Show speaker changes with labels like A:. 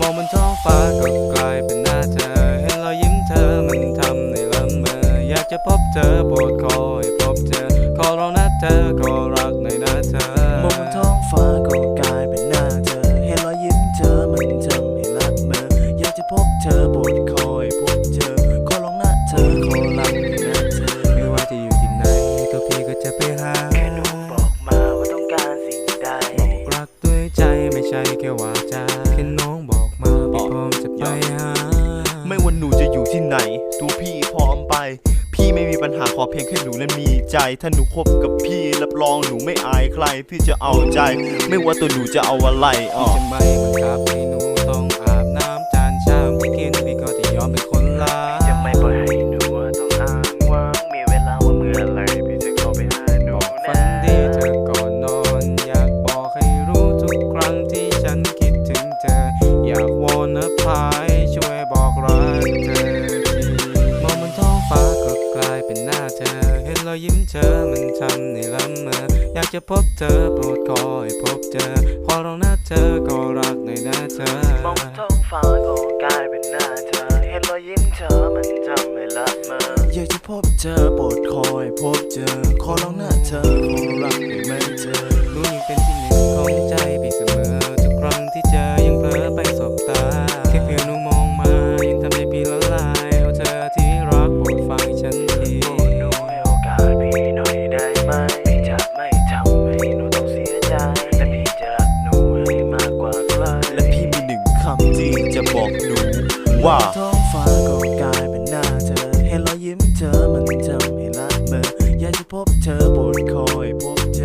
A: มองบนท้องฟ้าก็กลายเป็นหน้าเธอ เห็นรอยยิ้มเธอมันทำให้ละเมออยากจะพบเธอโปรดขอให้พบเจอขอร้องนะเธอขอรักหน่อยนะเธอ
B: มองบนท้องฟ้าก็กลายเป็นหน้าเธอเห็นรอยยิ้มเธอมันทำให้ละเมออยากจะพบเธอโปรดคอยพบเจอขอลองนะเธอขอรักหน่อยนะเธอ
A: ไม่ว่าจะอยู่ที่ไหนก็พี่ก็จะไปหา
B: แค่หนูบอกมาว่าต้องการสิ่งใด
A: รักด้วยใจไม่ใช่แค่วาจาแค่น้ ไห
C: น ตัวพี่พร้อมไป พี่ไม่มีปัญหาขอเพียงแค่หนูนั้นมีใจ ถ้าหนูคบกับพี่รับรองหนูไม่อายใคร พี่จะเอาใจ ไม่ว่าตัวหนูจะเอาอะไรอ่อ
A: จะไม่บังคับให้หนูต้องอาบน้ำจานชามที่กินพี่ก็จะยอมเป็นคนลา
B: จะไม่ปล่อยให้หนูต้องอ้างว้างมีเวลาว่าเมื่อไหรพี่จะเข้าไปหาหนู
A: บอกฝั
B: นะ
A: นดีเธอก่อนนอน อยากบอกให้รู้ทุกครั้งที่ฉันคิดถึงเธอ อยากวอนนะพายช่วย อยยิ้มเธอมันทำให้ละเมออยากจะพบเธอโปรดขอให้พบเจอขอร้องนะเธอขอรักหน่อยนะเธอ
B: มองบนท้องฟ้าก็กลายเป็นหน้าเธอ เห็นรอยยิ้มเธอมันทำให้ละเมออยากจะพบเธอโปรดคอยพบเจอขอลองหน้าเธอขอรักได้ไหมเธอ
A: ว่าท้องฟ้าก็กลายเป็นหน้าเธอ
B: ให้รอยยิ้มเธอมันทำให้ละเมออยา
C: กจะพบเธอโปรคอย
B: พบ